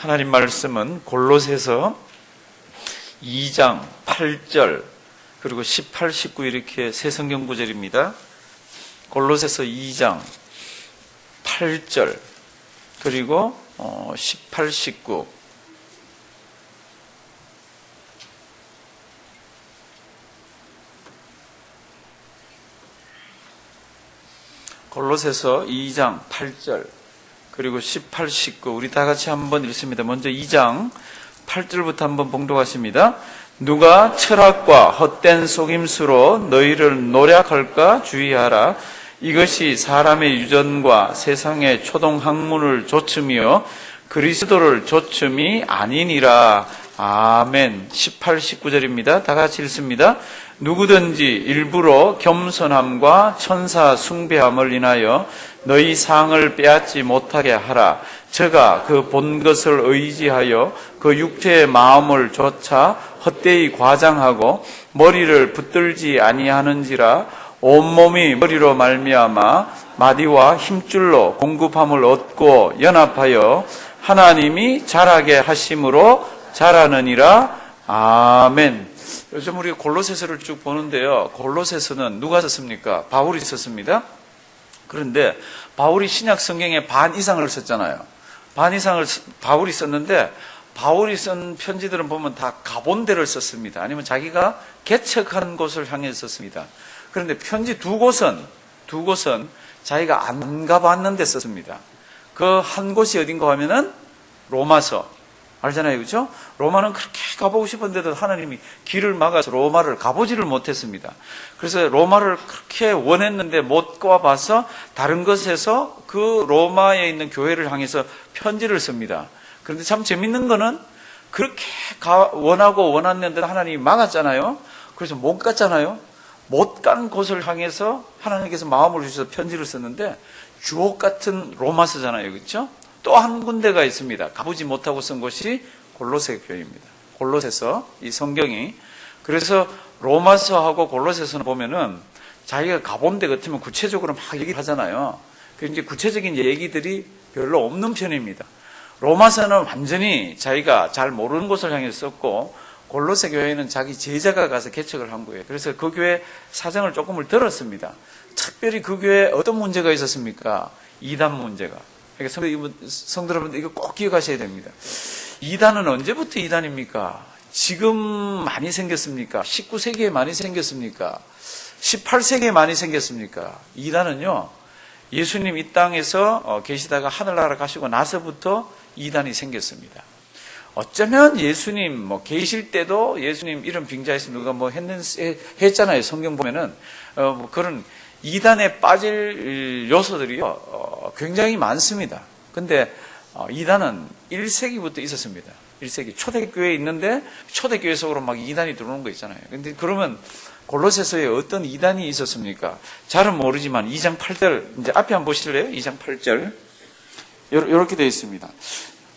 하나님 말씀은 골로새서 2장 8절 그리고 18, 19 이렇게 세 성경 구절입니다. 골로새서 2장 8절 그리고 18, 19 골로새서 2장 8절 그리고 18, 19 우리 다 같이 한번 읽습니다. 먼저 2장 8절부터 한번 봉독하십니다. 누가 철학과 헛된 속임수로 너희를 노략할까 주의하라. 이것이 사람의 유전과 세상의 초동 학문을 조춤이요 그리스도를 조춤이 아니니라. 아멘. 18, 19절입니다. 다 같이 읽습니다. 누구든지 일부러 겸손함과 천사 숭배함을 인하여 너희 상을 빼앗지 못하게 하라. 저가 그 본 것을 의지하여 그 육체의 마음을 조차 헛되이 과장하고 머리를 붙들지 아니하는지라 온몸이 머리로 말미암아 마디와 힘줄로 공급함을 얻고 연합하여 하나님이 자라게 하심으로 자라느니라 아멘. 요즘 우리 골로새서를 쭉 보는데요. 골로새서는 누가 썼습니까? 바울이 썼습니다. 그런데 바울이 신약 성경에 반 이상을 썼잖아요. 반 이상을 바울이 썼는데 바울이 쓴 편지들은 보면 다 가본 데를 썼습니다. 아니면 자기가 개척한 곳을 향해 썼습니다. 그런데 편지 두 곳은 두 곳은 자기가 안 가봤는 데 썼습니다. 그 한 곳이 어딘가 하면은 로마서 알잖아요. 그죠? 로마는 그렇게 가보고 싶은데도 하나님이 길을 막아서 로마를 가보지를 못했습니다. 그래서 로마를 그렇게 원했는데 못 가봐서 다른 것에서 그 로마에 있는 교회를 향해서 편지를 씁니다. 그런데 참 재밌는 거는 그렇게 원하고 원했는데 하나님이 막았잖아요. 그래서 못 갔잖아요. 못 간 곳을 향해서 하나님께서 마음을 주셔서 편지를 썼는데 주옥 같은 로마서잖아요. 그렇죠? 또 한 군데가 있습니다. 가보지 못하고 쓴 곳이 골로새 교회입니다. 골로새서 이 성경이 그래서 로마서하고 골로새서는 보면은 자기가 가본 데 같으면 구체적으로 막 얘기를 하잖아요. 그 이제 구체적인 얘기들이 별로 없는 편입니다. 로마서는 완전히 자기가 잘 모르는 곳을 향해 썼고 골로새 교회는 자기 제자가 가서 개척을 한 거예요. 그래서 그 교회 사정을 조금을 들었습니다. 특별히 그 교회에 어떤 문제가 있었습니까? 이단 문제가. 그러니까 성도 여러분 이거 꼭 기억하셔야 됩니다. 이단은 언제부터 이단입니까? 지금 많이 생겼습니까? 19세기에 많이 생겼습니까? 18세기에 많이 생겼습니까? 이단은요, 예수님 이 땅에서 어, 계시다가 하늘나라 가시고 나서부터 이단이 생겼습니다. 어쩌면 예수님 뭐 계실 때도 예수님 이런 빙자에서 누가 뭐 했는 했잖아요. 성경 보면은 어, 뭐 그런 이단에 빠질 요소들이요 어, 굉장히 많습니다. 근데 어, 이단은 1세기부터 있었습니다. 1세기 초대교회에 있는데 초대교회 속으로 막 이단이 들어오는 거 있잖아요. 근데 그러면 골로새서에 어떤 이단이 있었습니까? 잘은 모르지만 2장 8절 이제 앞에 한번 보실래요? 2장 8절 이렇게 되어 있습니다.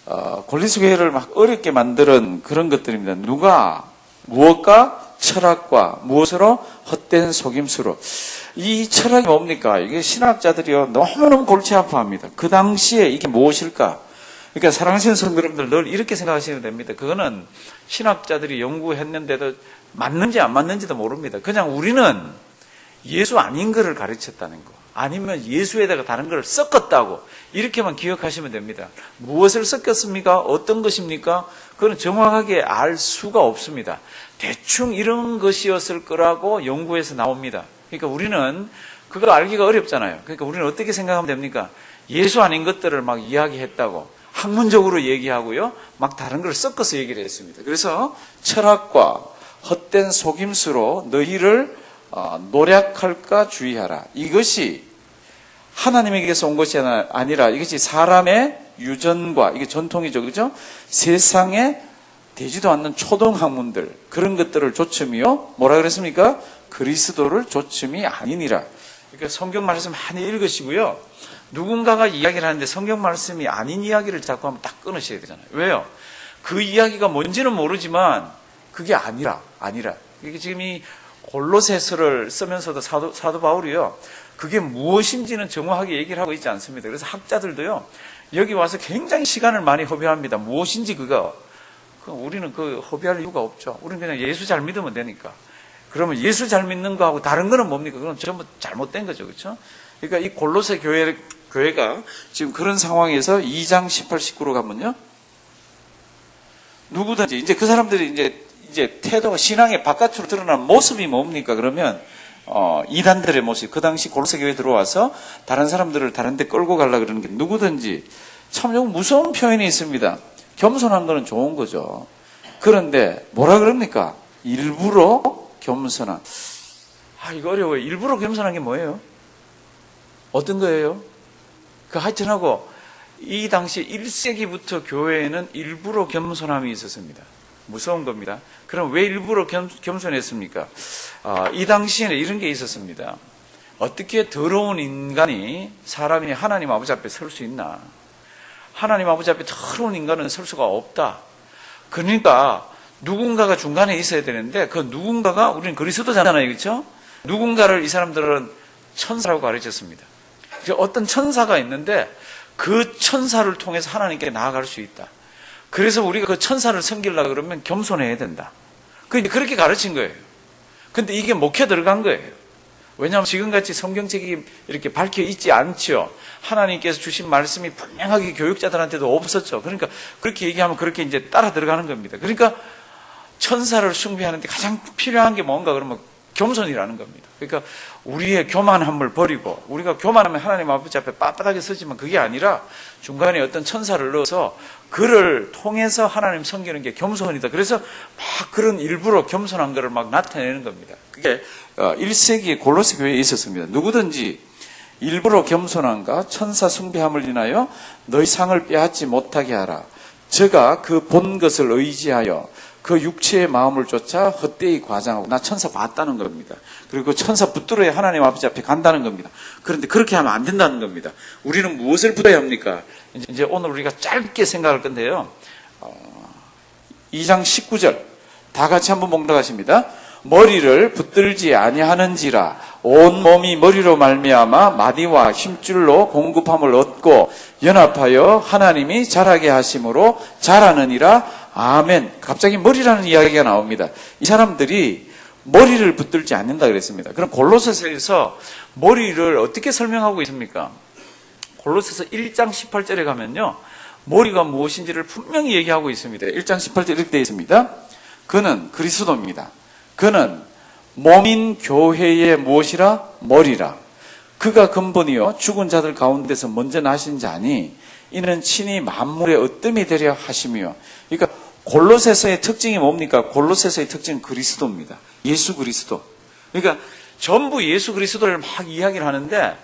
어, 골리스 교회를 막 어렵게 만드는 그런 것들입니다. 누가 무엇과 철학과 무엇으로 헛된 속임수로 이 철학이 뭡니까? 이게 신학자들이요 너무너무 골치 아파합니다. 그 당시에 이게 무엇일까? 그러니까 사랑하시는 성도 여러분들 늘 이렇게 생각하시면 됩니다. 그거는 신학자들이 연구했는데도 맞는지 안 맞는지도 모릅니다. 그냥 우리는 예수 아닌 것을 가르쳤다는 거. 아니면 예수에다가 다른 걸 섞었다고. 이렇게만 기억하시면 됩니다. 무엇을 섞였습니까? 어떤 것입니까? 그건 정확하게 알 수가 없습니다. 대충 이런 것이었을 거라고 연구에서 나옵니다. 그러니까 우리는 그걸 알기가 어렵잖아요. 그러니까 우리는 어떻게 생각하면 됩니까? 예수 아닌 것들을 막 이야기했다고 학문적으로 얘기하고요. 막 다른 걸 섞어서 얘기를 했습니다. 그래서 철학과 헛된 속임수로 너희를 어, 노력할까 주의하라. 이것이 하나님에게서 온 것이 아니라 이것이 사람의 유전과 이게 전통이죠. 그죠? 세상에 되지도 않는 초동 학문들 그런 것들을 조침이요. 뭐라 그랬습니까? 그리스도를 조침이 아니니라. 그러니까 성경 말씀 많이 읽으시고요. 누군가가 이야기를 하는데 성경 말씀이 아닌 이야기를 자꾸 하면 딱 끊으셔야 되잖아요. 왜요? 그 이야기가 뭔지는 모르지만 그게 아니라, 아니라. 이게 지금 이 골로새서를 쓰면서도 사도, 사도 바울이요. 그게 무엇인지는 정확하게 얘기를 하고 있지 않습니다. 그래서 학자들도요, 여기 와서 굉장히 시간을 많이 허비합니다. 무엇인지 그거. 그 우리는 그 허비할 이유가 없죠. 우리는 그냥 예수 잘 믿으면 되니까. 그러면 예수 잘 믿는 거하고 다른 거는 뭡니까? 그건 전부 잘못된 거죠. 그렇죠? 그러니까 이 골로새 교회, 교회가 지금 그런 상황에서 2장 18, 19로 가면요. 누구든지 이제 그 사람들이 이제 이제 태도가 신앙의 바깥으로 드러난 모습이 뭡니까? 그러면 어, 이단들의 모습. 그 당시 골로새 교회에 들어와서 다른 사람들을 다른 데 끌고 가려 그러는 게 누구든지 참 좀 무서운 표현이 있습니다. 겸손한 거는 좋은 거죠. 그런데 뭐라 그럽니까? 일부러 겸손한. 아, 이거 어려워요. 일부러 겸손한 게 뭐예요? 어떤 거예요? 그 하여튼 하고 이 당시 1세기부터 교회에는 일부러 겸손함이 있었습니다. 무서운 겁니다. 그럼 왜 일부러 겸, 겸손했습니까? 아, 이 당시에는 이런 게 있었습니다. 어떻게 더러운 인간이 사람이 하나님 아버지 앞에 설 수 있나? 하나님 아버지 앞에 더러운 인간은 설 수가 없다. 그러니까 누군가가 중간에 있어야 되는데 그 누군가가 우리는 그리스도잖아요. 그렇죠? 누군가를 이 사람들은 천사라고 가르쳤습니다. 어떤 천사가 있는데 그 천사를 통해서 하나님께 나아갈 수 있다. 그래서 우리가 그 천사를 섬기려고 그러면 겸손해야 된다. 그 이제 그렇게 가르친 거예요. 근데 이게 목회 들어간 거예요. 왜냐하면 지금같이 성경책이 이렇게 밝혀 있지 않죠. 하나님께서 주신 말씀이 분명하게 교육자들한테도 없었죠. 그러니까 그렇게 얘기하면 그렇게 이제 따라 들어가는 겁니다. 그러니까 천사를 숭배하는데 가장 필요한 게 뭔가 그러면 겸손이라는 겁니다. 그러니까 우리의 교만함을 버리고 우리가 교만하면 하나님 아버지 앞에 빳빳하게 서지만 그게 아니라 중간에 어떤 천사를 넣어서 그를 통해서 하나님 섬기는 게 겸손이다. 그래서 막 그런 일부러 겸손한 것을 막 나타내는 겁니다. 그게 1세기 골로새 교회에 있었습니다. 누구든지 일부러 겸손한가 천사 숭배함을 인하여 너희 상을 빼앗지 못하게 하라. 저가 그 본 것을 의지하여 그 육체의 마음을 쫓아 헛되이 과장하고 나 천사 봤다는 겁니다. 그리고 그 천사 붙들어야 하나님 아버지 앞에 간다는 겁니다. 그런데 그렇게 하면 안 된다는 겁니다. 우리는 무엇을 붙어야 합니까? 이제 오늘 우리가 짧게 생각할 건데요. 어, 2장 19절 다 같이 한번 봉독하십니다. 머리를 붙들지 아니하는지라 온 몸이 머리로 말미암아 마디와 힘줄로 공급함을 얻고 연합하여 하나님이 자라게 하심으로 자라느니라 아멘. 갑자기 머리라는 이야기가 나옵니다. 이 사람들이 머리를 붙들지 않는다 그랬습니다. 그럼 골로새서에서 머리를 어떻게 설명하고 있습니까? 골로새서 1장 18절에 가면요. 머리가 무엇인지를 분명히 얘기하고 있습니다. 1장 18절 이렇게 되어 있습니다. 그는 그리스도입니다. 그는 몸인 교회의 무엇이라? 머리라. 그가 근본이요. 죽은 자들 가운데서 먼저 나신 자니 이는 친히 만물의 으뜸이 되려 하시며 그러니까 골로새서의 특징이 뭡니까? 골로새서의 특징은 그리스도입니다. 예수 그리스도. 그러니까 전부 예수 그리스도를 막 이야기를 하는데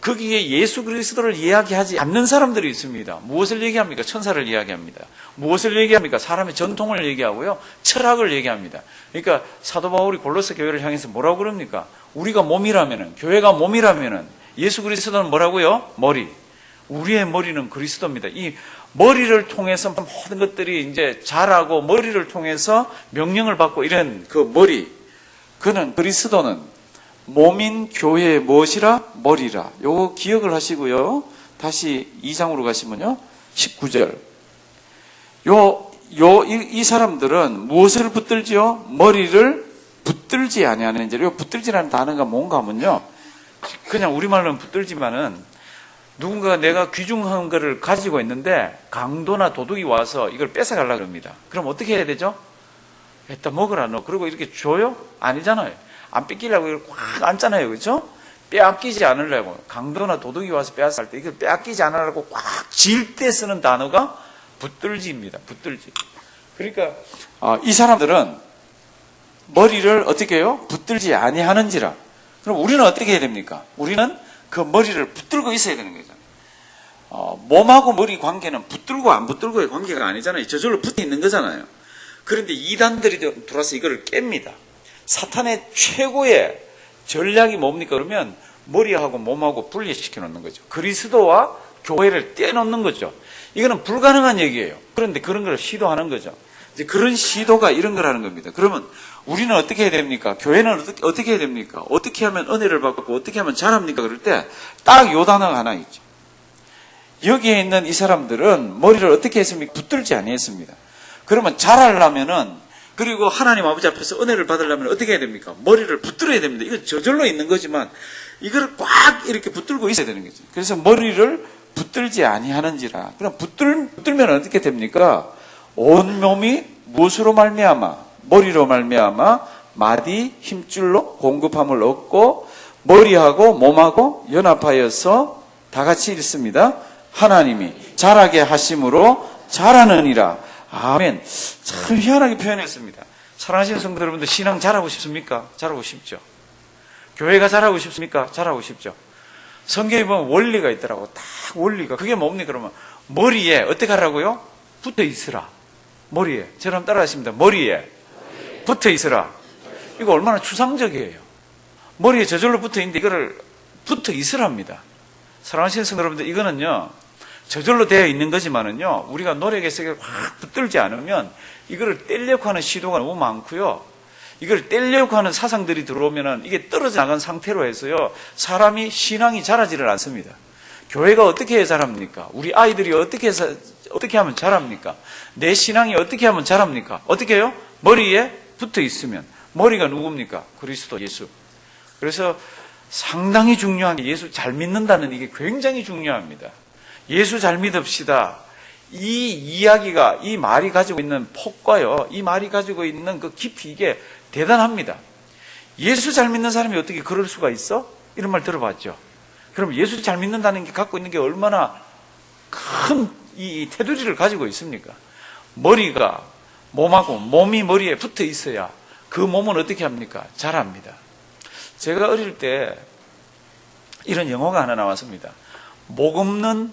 거기에 예수 그리스도를 이야기하지 않는 사람들이 있습니다. 무엇을 얘기합니까? 천사를 이야기합니다. 무엇을 얘기합니까? 사람의 전통을 얘기하고요. 철학을 얘기합니다. 그러니까 사도 바울이 골로새 교회를 향해서 뭐라고 그럽니까? 우리가 몸이라면은 교회가 몸이라면은 예수 그리스도는 뭐라고요? 머리. 우리의 머리는 그리스도입니다. 이 머리를 통해서 모든 것들이 이제 자라고 머리를 통해서 명령을 받고 이런 그 머리. 그는 그리스도는 몸인 교회의 무엇이라? 머리라. 요거 기억을 하시고요. 다시 2장으로 가시면요. 19절. 요, 요, 이, 이 사람들은 무엇을 붙들지요? 머리를 붙들지 아니하는지. 요 붙들지라는 단어가 뭔가 하면요. 그냥 우리말로는 붙들지만은 누군가가 내가 귀중한 것을 가지고 있는데 강도나 도둑이 와서 이걸 뺏어가려고 합니다. 그럼 어떻게 해야 되죠? 일단 먹으라 너. 그리고 이렇게 줘요? 아니잖아요. 안 뺏기려고 꽉 앉잖아요. 그렇죠? 빼앗기지 않으려고. 강도나 도둑이 와서 빼앗을 때 이걸 빼앗기지 않으려고 꽉 질 때 쓰는 단어가 붙들지입니다. 붙들지. 그러니까 아, 이 사람들은 머리를 어떻게 해요? 붙들지 아니하는지라. 그럼 우리는 어떻게 해야 됩니까? 우리는 그 머리를 붙들고 있어야 되는 거잖아요. 어, 몸하고 머리 관계는 붙들고 안 붙들고의 관계가 아니잖아요. 저절로 붙어 있는 거잖아요. 그런데 이단들이 들어와서 이거를 깹니다. 사탄의 최고의 전략이 뭡니까? 그러면 머리하고 몸하고 분리시켜 놓는 거죠. 그리스도와 교회를 떼놓는 거죠. 이거는 불가능한 얘기예요. 그런데 그런 걸 시도하는 거죠. 이제 그런 시도가 이런 거라는 겁니다. 그러면 우리는 어떻게 해야 됩니까? 교회는 어떻게, 어떻게 해야 됩니까? 어떻게 하면 은혜를 받고 어떻게 하면 잘합니까? 그럴 때 딱 요 단어가 하나 있죠. 여기에 있는 이 사람들은 머리를 어떻게 했습니까? 붙들지 아니했습니다. 그러면 잘하려면은 그리고 하나님 아버지 앞에서 은혜를 받으려면 어떻게 해야 됩니까? 머리를 붙들어야 됩니다. 이건 저절로 있는 거지만 이거를 꽉 이렇게 붙들고 있어야 되는 거죠. 그래서 머리를 붙들지 아니하는지라. 그럼 붙들 붙들면 어떻게 됩니까? 온 몸이 무엇으로 말미암아 머리로 말미암아 마디 힘줄로 공급함을 얻고 머리하고 몸하고 연합하여서 다 같이 읽습니다. 하나님이 잘하게 하심으로 잘하느니라. 아멘. 참 희한하게 표현했습니다. 사랑하시는 성도 여러분들 신앙 잘하고 싶습니까? 잘하고 싶죠. 교회가 잘하고 싶습니까? 잘하고 싶죠. 성경에 보면 원리가 있더라고. 딱 원리가. 그게 뭡니까? 그러면 머리에 어떻게 하라고요? 붙어 있으라. 머리에. 저랑 따라 하십니다. 머리에 붙어 있으라. 이거 얼마나 추상적이에요. 머리에 저절로 붙어 있는데 이거를 붙어 있으랍니다. 사랑하시는 성도 여러분들 이거는요. 저절로 되어 있는 거지만은요. 우리가 노력해서 이걸 확 붙들지 않으면 이거를 떼려고 하는 시도가 너무 많고요. 이걸 떼려고 하는 사상들이 들어오면은 이게 떨어져 나간 상태로 해서요. 사람이 신앙이 자라지를 않습니다. 교회가 어떻게 해야 자랍니까? 우리 아이들이 어떻게 해서 어떻게 하면 자랍니까? 내 신앙이 어떻게 하면 자랍니까? 어떻게 해요? 머리에 붙어 있으면 머리가 누굽니까? 그리스도 예수. 그래서 상당히 중요한 게 예수 잘 믿는다는 이게 굉장히 중요합니다. 예수 잘 믿읍시다. 이 이야기가 이 말이 가지고 있는 폭과요. 이 말이 가지고 있는 그 깊이 이게 대단합니다. 예수 잘 믿는 사람이 어떻게 그럴 수가 있어? 이런 말 들어봤죠. 그럼 예수 잘 믿는다는 게 갖고 있는 게 얼마나 큰 이 테두리를 가지고 있습니까? 머리가 몸하고 몸이 머리에 붙어 있어야 그 몸은 어떻게 합니까? 잘합니다. 제가 어릴 때 이런 영어가 하나 나왔습니다. 목 없는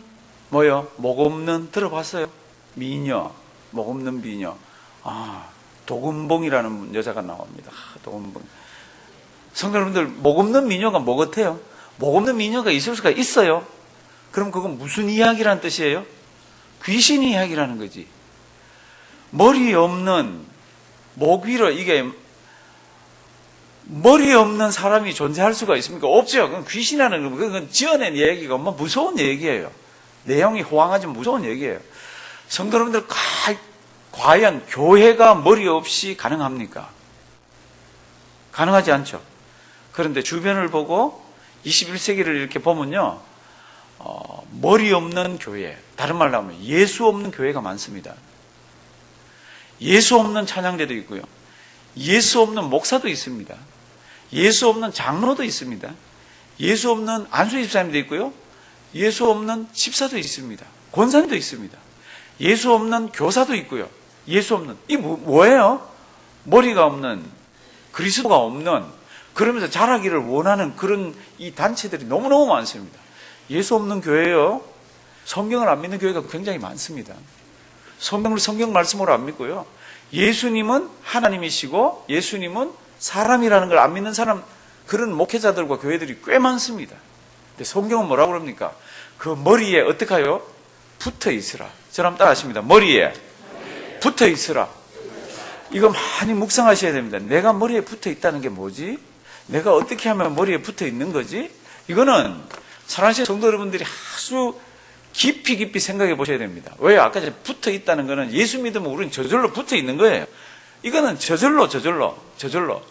뭐요? 목 없는 들어봤어요? 미녀, 목 없는 미녀. 아, 도금봉이라는 여자가 나옵니다. 아, 도금봉. 성도 여러분들, 목 없는 미녀가 뭐 같아요? 목 없는 미녀가 있을 수가 있어요. 그럼 그건 무슨 이야기라는 뜻이에요? 귀신 이야기라는 거지. 머리 없는 목 위로 이게 머리 없는 사람이 존재할 수가 있습니까? 없죠. 그건 귀신이라는 건 그건 지어낸 얘기가 뭐 무서운 얘기예요. 내용이 호황하지만 무서운 얘기예요. 성도 여러분들 과, 과연 교회가 머리 없이 가능합니까? 가능하지 않죠. 그런데 주변을 보고 21세기를 이렇게 보면요. 어, 머리 없는 교회, 다른 말로 하면 예수 없는 교회가 많습니다. 예수 없는 찬양대도 있고요. 예수 없는 목사도 있습니다. 예수 없는 장로도 있습니다. 예수 없는 안수 집사님도 있고요. 예수 없는 집사도 있습니다. 권사님도 있습니다. 예수 없는 교사도 있고요. 예수 없는 이 뭐, 뭐예요? 머리가 없는 그리스도가 없는 그러면서 자라기를 원하는 그런 이 단체들이 너무너무 많습니다. 예수 없는 교회요. 성경을 안 믿는 교회가 굉장히 많습니다. 성경을 성경 말씀으로 안 믿고요. 예수님은 하나님이시고 예수님은 사람이라는 걸 안 믿는 사람 그런 목회자들과 교회들이 꽤 많습니다. 근데 성경은 뭐라고 그럽니까? 그 머리에 어떡하요? 붙어 있으라. 저랑 따라 하십니다. 머리에 붙어 있으라. 이거 많이 묵상하셔야 됩니다. 내가 머리에 붙어 있다는 게 뭐지? 내가 어떻게 하면 머리에 붙어 있는 거지? 이거는 사랑하시는 성도 여러분들이 아주 깊이 깊이 생각해 보셔야 됩니다. 왜요? 아까 전에 붙어 있다는 거는 예수 믿으면 우리는 저절로 붙어 있는 거예요. 이거는 저절로, 저절로, 저절로.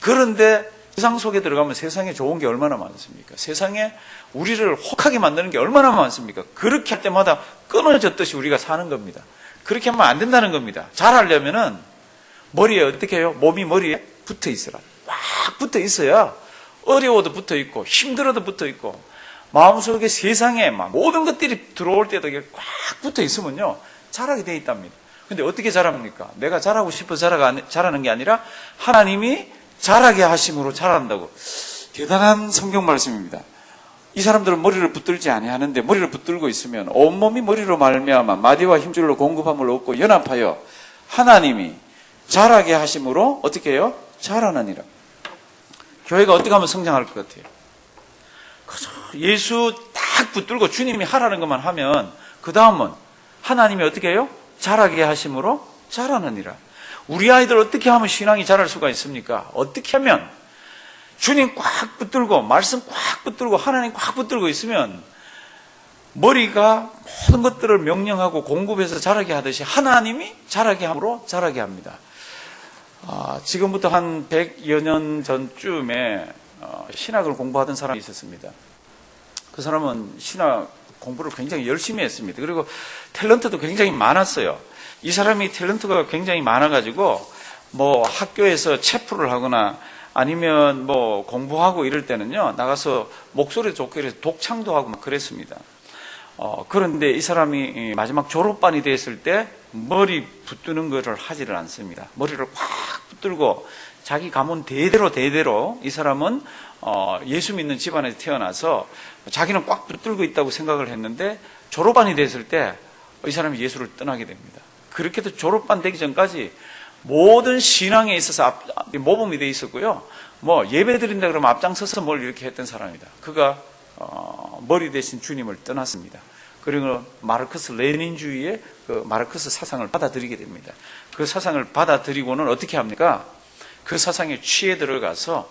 그런데 세상 속에 들어가면 세상에 좋은 게 얼마나 많습니까? 세상에 우리를 혹하게 만드는 게 얼마나 많습니까? 그렇게 할 때마다 끊어졌듯이 우리가 사는 겁니다. 그렇게 하면 안 된다는 겁니다. 잘 하려면은 머리에 어떻게 해요? 몸이 머리에 붙어 있어라. 꽉 붙어 있어야 어려워도 붙어 있고 힘들어도 붙어 있고 마음속에 세상에 막 모든 것들이 들어올 때도 꽉 붙어 있으면요 자라게 돼 있답니다. 근데 어떻게 자랍니까? 내가 자라고 싶어 자라는 게 아니라 하나님이 자라게 하심으로 자란다고. 대단한 성경 말씀입니다. 이 사람들은 머리를 붙들지 아니하는데 머리를 붙들고 있으면 온몸이 머리로 말미암아 마디와 힘줄로 공급함을 얻고 연합하여 하나님이 자라게 하심으로 어떻게 해요? 자라느니라. 교회가 어떻게 하면 성장할 것 같아요? 그죠? 예수 딱 붙들고 주님이 하라는 것만 하면 그 다음은 하나님이 어떻게 해요? 자라게 하심으로 자라느니라. 우리 아이들 어떻게 하면 신앙이 자랄 수가 있습니까? 어떻게 하면 주님 꽉 붙들고 말씀 꽉 붙들고 하나님 꽉 붙들고 있으면 머리가 모든 것들을 명령하고 공급해서 자라게 하듯이 하나님이 자라게 함으로 자라게 합니다. 아, 지금부터 한 100여 년 전쯤에 어, 신학을 공부하던 사람이 있었습니다. 그 사람은 신학 공부를 굉장히 열심히 했습니다. 그리고 탤런트도 굉장히 많았어요. 이 사람이 탤런트가 굉장히 많아가지고 뭐 학교에서 체프를 하거나 아니면 뭐 공부하고 이럴 때는요 나가서 목소리 좋게 해서 독창도 하고 막 그랬습니다. 어, 그런데 이 사람이 이 마지막 졸업반이 됐을 때 머리 붙드는 것을 하지를 않습니다. 머리를 꽉 붙들고 자기 가문 대대로 대대로 이 사람은 어, 예수 믿는 집안에서 태어나서 자기는 꽉 붙들고 있다고 생각을 했는데 졸업반이 됐을 때 이 사람이 예수를 떠나게 됩니다. 그렇게 해도 졸업반 되기 전까지 모든 신앙에 있어서 앞, 앞- 모범이 돼 있었고요. 뭐 예배 드린다 그러면 앞장서서 뭘 이렇게 했던 사람이다. 그가 어, 머리 대신 주님을 떠났습니다. 그리고 마르크스 레닌주의의 그 마르크스 사상을 받아들이게 됩니다. 그 사상을 받아들이고는 어떻게 합니까? 그 사상에 취해 들어가서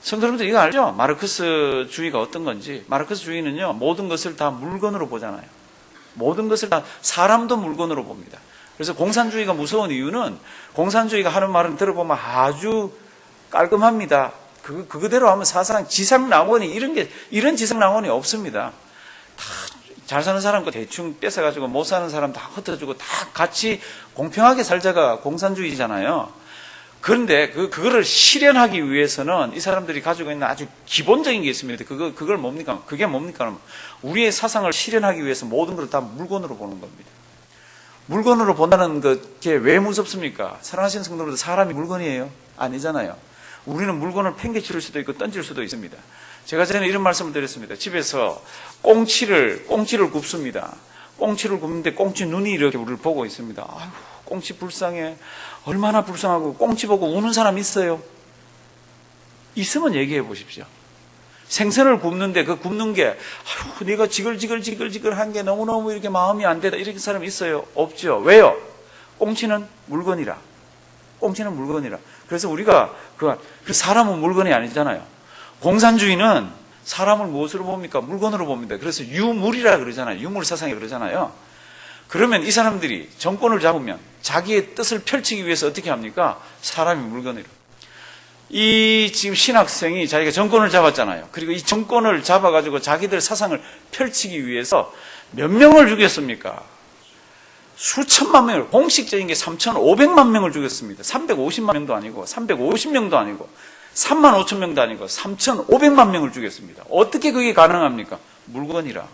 성도 여러분들 이거 알죠? 마르크스 주의가 어떤 건지. 마르크스 주의는요, 모든 것을 다 물건으로 보잖아요. 모든 것을 다 사람도 물건으로 봅니다. 그래서 공산주의가 무서운 이유는 공산주의가 하는 말은 들어보면 아주 깔끔합니다. 그, 그거대로 하면 사실상 지상낙원이 이런 게, 이런 지상낙원이 없습니다. 다 잘 사는 사람 거 대충 뺏어가지고 못 사는 사람 다 흩어주고 다 같이 공평하게 살자가 공산주의잖아요. 그런데 그, 그거를 실현하기 위해서는 이 사람들이 가지고 있는 아주 기본적인 게 있습니다. 그거, 그걸 뭡니까? 그게 뭡니까? 우리의 사상을 실현하기 위해서 모든 걸 다 물건으로 보는 겁니다. 물건으로 본다는 게왜 무섭습니까? 사랑하시는 성도들 사람이 물건이에요? 아니잖아요. 우리는 물건을 팽개칠 수도 있고 던질 수도 있습니다. 제가 전에 이런 말씀을 드렸습니다. 집에서 꽁치를, 꽁치를 굽습니다. 꽁치를 굽는데 꽁치 눈이 이렇게 우리를 보고 있습니다. 아유, 꽁치 불쌍해. 얼마나 불쌍하고 꽁치 보고 우는 사람 있어요? 있으면 얘기해 보십시오. 생선을 굽는데 그 굽는 게 아유 내가 지글지글지글지글 한 게 너무너무 이렇게 마음이 안 되다 이렇게 사람 있어요? 없죠. 왜요? 꽁치는 물건이라. 꽁치는 물건이라. 그래서 우리가 그, 그 사람은 물건이 아니잖아요. 공산주의는 사람을 무엇으로 봅니까? 물건으로 봅니다. 그래서 유물이라 그러잖아요. 유물 사상이 그러잖아요. 그러면 이 사람들이 정권을 잡으면 자기의 뜻을 펼치기 위해서 어떻게 합니까? 사람이 물건이라. 이 지금 신학생이 자기가 정권을 잡았잖아요. 그리고 이 정권을 잡아가지고 자기들 사상을 펼치기 위해서 몇 명을 죽였습니까? 수천만 명을, 공식적인 게 3,500만 명을 죽였습니다. 350만 명도 아니고, 350명도 아니고, 3만 5천 명도 아니고, 3,500만 명을 죽였습니다. 어떻게 그게 가능합니까? 물건이라.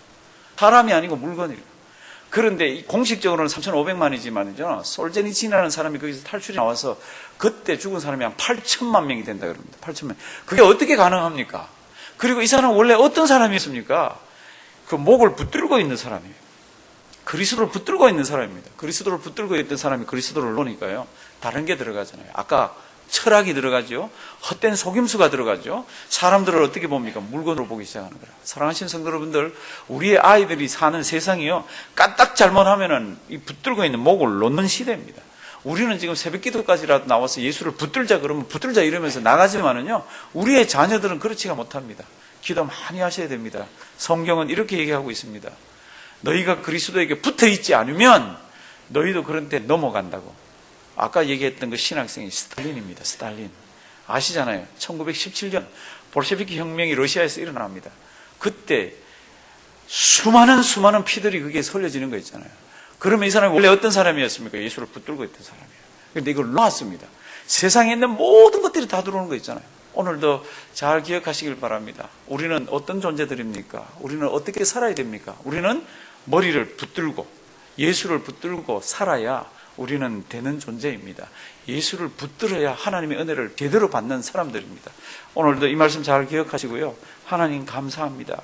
사람이 아니고 물건이라. 그런데 이 공식적으로는 3,500만이지만요, 솔제니친이라는 사람이 거기서 탈출이 나와서 그때 죽은 사람이 한 8천만 명이 된다 그럽니다. 8천만. 그게 어떻게 가능합니까? 그리고 이 사람은 원래 어떤 사람이었습니까? 그 목을 붙들고 있는 사람이에요. 그리스도를 붙들고 있는 사람입니다. 그리스도를 붙들고 있던 사람이 그리스도를 놓으니까요. 다른 게 들어가잖아요. 아까 철학이 들어가죠. 헛된 속임수가 들어가죠. 사람들을 어떻게 봅니까? 물건으로 보기 시작하는 거라. 사랑하시는 성도 여러분들, 우리의 아이들이 사는 세상이요. 까딱 잘못하면은 이 붙들고 있는 목을 놓는 시대입니다. 우리는 지금 새벽 기도까지라도 나와서 예수를 붙들자 그러면 붙들자 이러면서 나가지만은요. 우리의 자녀들은 그렇지가 못합니다. 기도 많이 하셔야 됩니다. 성경은 이렇게 얘기하고 있습니다. 너희가 그리스도에게 붙어 있지 않으면 너희도 그런 데 넘어간다고. 아까 얘기했던 그 신학생이 스탈린입니다. 스탈린. 아시잖아요. 1917년 볼셰비키 혁명이 러시아에서 일어납니다. 그때 수많은 수많은 피들이 거기에 설려지는 거 있잖아요. 그러면 이 사람이 원래 어떤 사람이었습니까? 예수를 붙들고 있던 사람이에요. 그런데 이걸 놓았습니다. 세상에 있는 모든 것들이 다 들어오는 거 있잖아요. 오늘도 잘 기억하시길 바랍니다. 우리는 어떤 존재들입니까? 우리는 어떻게 살아야 됩니까? 우리는 머리를 붙들고 예수를 붙들고 살아야 우리는 되는 존재입니다. 예수를 붙들어야 하나님의 은혜를 제대로 받는 사람들입니다. 오늘도 이 말씀 잘 기억하시고요. 하나님 감사합니다.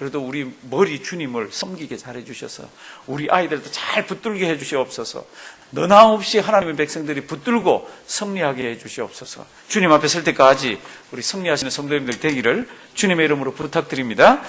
그래도 우리 머리 주님을 섬기게 잘해 주셔서 우리 아이들도 잘 붙들게 해 주시옵소서. 너나 없이 하나님의 백성들이 붙들고 승리하게 해 주시옵소서. 주님 앞에 설 때까지 우리 승리하시는 성도님들 되기를 주님의 이름으로 부탁드립니다.